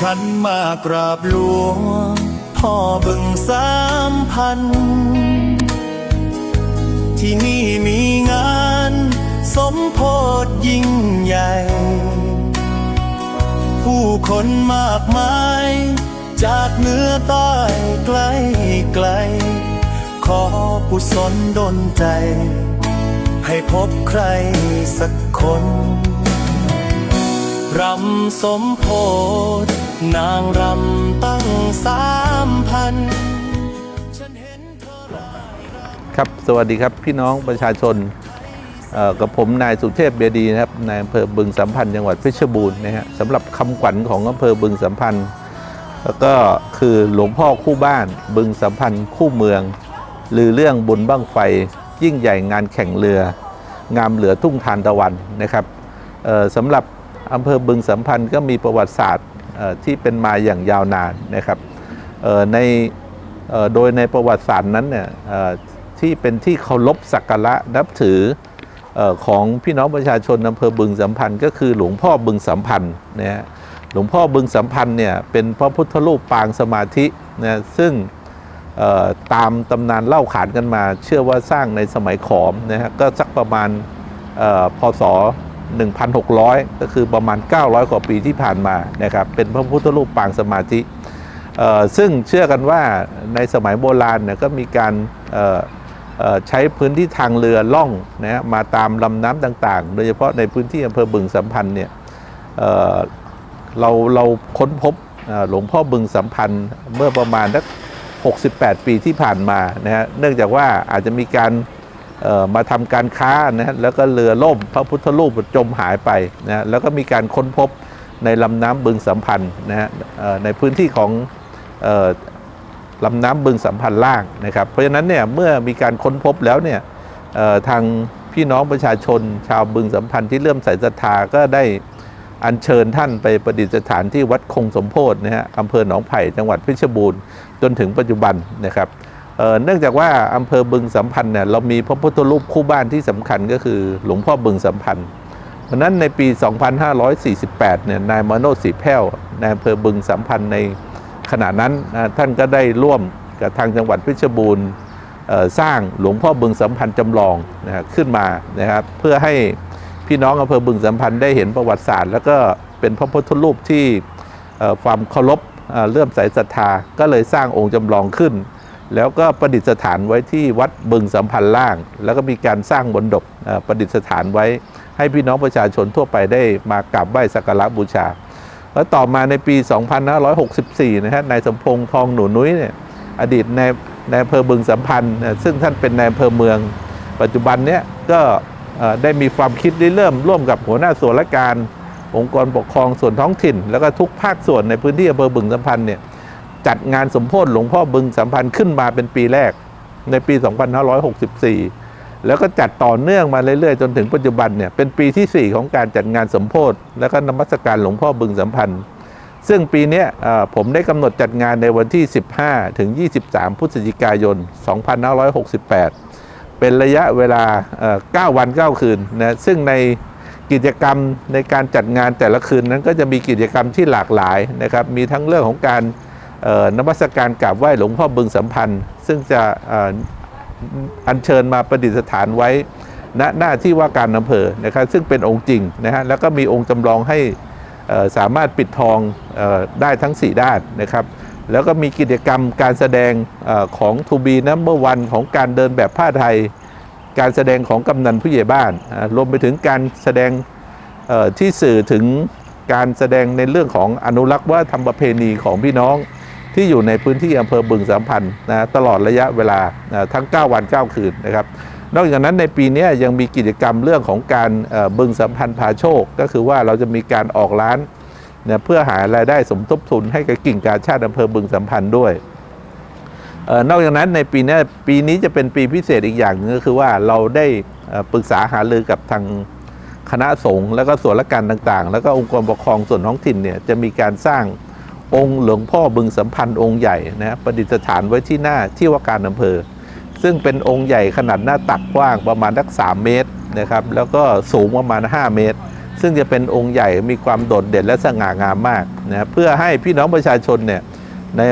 ฉันมากราบหลวงพ่อบึงสามพัน ที่นี่มีงาน สมโพธยิ่งใหญ่ ผู้คนมากมาย จากเหนือใต้ไกลไกล ขอกุศลดลใจ ให้พบใครสักคนรำสมโพธ นางรำตั้งสามพันครับ สวัสดีครับพี่น้องประชาชนกับผมนายสุเทพเบียดีนะครับนายอำเภอบึงสัมพันธ์จังหวัดเพชรบูรณ์นะฮะสำหรับคำขวัญของอำเภอบึงสัมพันธ์แล้วก็คือหลวงพ่อคู่บ้าน บึงสัมพันธ์คู่เมืองลือเรื่องบุญบ้างไฟ ยิ่งใหญ่งานแข่งเรือ งามเหลือทุ่งทานตะวันนะครับสำหรับอำเภอบึงสัมพันธ์ก็มีประวัติศาสตร์ ที่เป็นมาอย่างยาวนานนะครับในโดยในประวัติศาสตร์นั้นเนี่ยที่เป็นที่เคารพสักการะนับถืออของพี่น้องประชาชนอำเภอบึงสัมพันธ์ก็คือหลวงพ่อบึงสัมพันธ์นะฮะหลวงพ่อบึงสัมพันธ์เนี่ยเป็นพระพุทธรูปปางสมาธินะซึ่งตามตำนานเล่าขานกันมา เชื่อว่าสร้างในสมัยขอมนะฮะก็สักประมาณพศ 1,600 ก็คือประมาณ 900 กว่าปีที่ผ่านมานะครับเป็นพระพุทธรูปปางสมาธิซึ่งเชื่อกันว่าในสมัยโบราณเนี่ยก็มีการใช้พื้นที่ทางเรือล่องนะมาตามลำน้ำต่างๆ โดยเฉพาะในพื้นที่อำเภอบึงสัมพันธ์เนี่ยเเราเราค้นพบหลวงพ่อบึงสัมพันธ์เมื่อประมาณสัก68 ปีที่ผ่านมานะฮะเนื่องจากว่าอาจจะมีการ มาทำการค้านะแล้วก็เรือล่มพระพุทธรูปจมหายไปนะแล้วก็มีการค้นพบในลำน้ำบึงสัมพันธ์นะฮะในพื้นที่ของออลำน้ำบึงสัมพันธ์ล่างนะครับ เพราะฉะนั้นเนี่ยเมื่อมีการค้นพบแล้วเนี่ยทางพี่น้องประชาชนชาวบึงสัมพันธ์ที่เริ่มใส่ศรัทธาก็ได้อัญเชิญท่านไปประดิษฐานที่วัดคงสมโพธินะฮะอำเภอหนองไผ่จังหวัดเพชรบูรณ์จนถึงปัจจุบันนะครับ เนื่องจากว่าอำเภอบึงสัมพันธ์เนี่ยเรามีพระพุทธรูปคู่บ้านที่สำคัญก็คือหลวงพ่อบึงสัมพันธ์เพราะนั้นในปี 2548 เนี่ยนายมโนสีแพ้วนายอำเภอบึงสัมพันธ์ในขณะนั้นท่านก็ได้ร่วมกับทางจังหวัดเพชรบูรณ์สร้างหลวงพ่อบึงสัมพันธ์จำลองนะขึ้นมานะครับเพื่อให้พี่น้องอำเภอบึงสัมพันธ์ได้เห็นประวัติศาสตร์ แล้วก็เป็นพระพุทธรูปที่ความเคารพเอ่อเลื่อมใสศรัทธาก็เลยสร้างองค์จำลองขึ้น แล้วก็ประดิษฐานไว้ที่วัดบึงสัมพันธ์ล่าง แล้วก็มีการสร้างบนดบประดิษฐานไว้ ให้พี่น้องประชาชนทั่วไปได้มากราบไหว้สักการะบูชา แล้วต่อมาในปี 2564 นะฮะนายสมพงษ์ทองหนูนุ้ยเนี่ยอดีตในในอำเภอบึงสัมพันธ์ ซึ่งท่านเป็นนายอำเภอเมือง ปัจจุบันเนี้ยก็ได้มีความคิดได้เริ่มร่วมกับหัวหน้าส่วนราชการ องค์กรปกครองส่วนท้องถิ่น แล้วก็ทุกภาคส่วนในพื้นที่อำเภอบึงสัมพันธ์เนี่ย จัดงานสมโพธิหลวงพ่อบึงสัมพันธ์ขึ้นมาเป็นปีแรกในปี 2564 แล้วก็จัดต่อเนื่องมาเรื่อยๆ จนถึงปัจจุบันเนี่ยเป็นปีที่ 4 ของการจัดงานสมโพธิแล้วก็นมัสการหลวงพ่อบึงสัมพันธ์ ซึ่งปีนี้ผมได้กำหนดจัดงานในวันที่ 15 ถึง 23 พฤศจิกายน 2568 เป็นระยะเวลาเอ่อ9วัน 9 คืนนะซึ่งในกิจกรรมในการจัดงานแต่ละคืนนั้นก็จะมีกิจกรรมที่หลากหลายนะครับมีทั้งเรื่องของการ นมัสการกราบไหว้หลวงพ่อบึงสัมพันธ์ ซึ่งจะอัญเชิญมาประดิษฐานไว้ณหน้าที่ว่าการอำเภอนะครับซึ่งเป็นองค์จริงนะฮะแล้วก็มีองค์จำลองให้สามารถปิดทองอได้ทั้ง 4 ด้านนะครับ แล้วก็มีกิจกรรมการแสดงอของทูบีนัมเบอร์วันของการเดินแบบผ้าไทย การแสดงของกำนันผู้ใหญ่บ้าน รวมไปถึงการแสดงที่สื่อถึงการแสดงในเรื่องของอนุรักษ์วัฒนธรรมประเพณีของพี่น้อง ที่อยู่ในพื้นที่อำเภอบึงสามพันธ์นะตลอดระยะเวลานะทั้ง 9 วัน 9 คืนนะครับนอกจากนั้นในปีนี้ยังมีกิจกรรมเรื่องของการบึงสัมพันธ์พาโชค ก็คือว่าเราจะมีการออกร้านเพื่อหารายได้สมทบทุนให้กับกิ่งกาชาติอำเภอบึงสัมพันธ์ด้วยนอกจากนั้นในปีนี้ปีนี้จะเป็นปีพิเศษอีกอย่างนึงก็คือว่าเราได้ปรึกษาหารือกับทางคณะสงฆ์แล้วก็ส่วนราชการต่างๆ แล้วก็องค์กรปกครองส่วนท้องถิ่นเนี่ยจะมีการสร้าง องค์หลวงพ่อบึงสัมพันธ์องค์ใหญ่นะประดิษฐานไว้ที่หน้าที่ว่าการอำเภอ ซึ่งเป็นองค์ใหญ่ขนาดหน้าตักกว้างประมาณสัก 3 เมตรนะครับ แล้วก็สูงประมาณ 5 เมตร ซึ่งจะเป็นองค์ใหญ่มีความโดดเด่นและสง่างามมากนะเพื่อให้พี่น้องประชาชนเนี่ยใน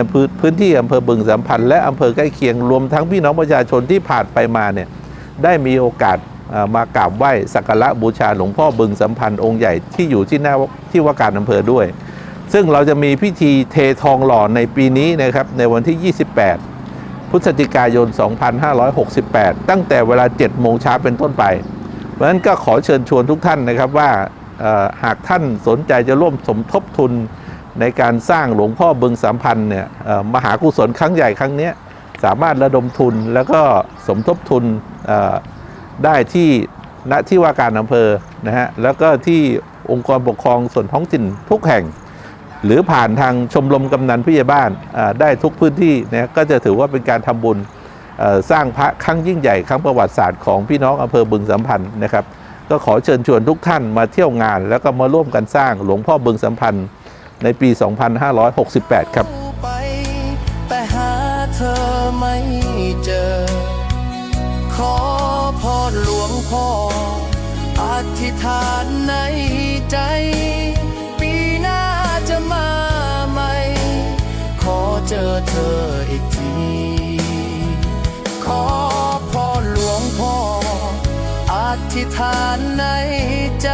พื้นที่อำเภอบึงสัมพันธ์และอำเภอใกล้เคียงรวมทั้งพี่น้องประชาชนที่ผ่านไปมาเนี่ยได้มีโอกาสมากราบไหว้สักการะบูชาหลวงพ่อบึงสัมพันธ์องค์ใหญ่ที่อยู่ที่หน้าที่ว่าการอำเภอด้วย ซึ่งเราจะมีพิธีเททองหล่อในปีนี้นะครับในวันที่ 28 พฤศจิกายน 2568 ตั้งแต่เวลา 7 โมงเช้าเป็นต้นไป เพราะฉะนั้นก็ขอเชิญชวนทุกท่านนะครับว่าหากท่านสนใจจะร่วมสมทบทุนในการสร้างหลวงพ่อบึงสัมพันเนี่ยมหากุศลครั้งใหญ่ครั้งนี้สามารถระดมทุนแล้วก็สมทบทุนได้ที่ณที่ว่าการอำเภอนะฮะแล้วก็ที่องค์กรปกครองส่วนท้องถิ่นทุกแห่ง หรือผ่านทางชมรมกำนันผู้ใหญ่บ้านได้ทุกพื้นที่นะก็จะถือว่าเป็นการทำบุญสร้างพระครั้งยิ่งใหญ่ครั้งประวัติศาสตร์ของพี่น้องอำเภอบึงสัมพันธ์นะครับ ก็ขอเชิญชวนทุกท่านมาเที่ยวงาน แล้วก็มาร่วมกันสร้างหลวงพ่อบึงสัมพันธ์ในปี 2568 ครับไปแต่หาเธอไม่เจอ ขอพรหลวงพ่ออธิษฐานใน อออีกที ขอพรหลวงพ่ออธิษฐานในใจ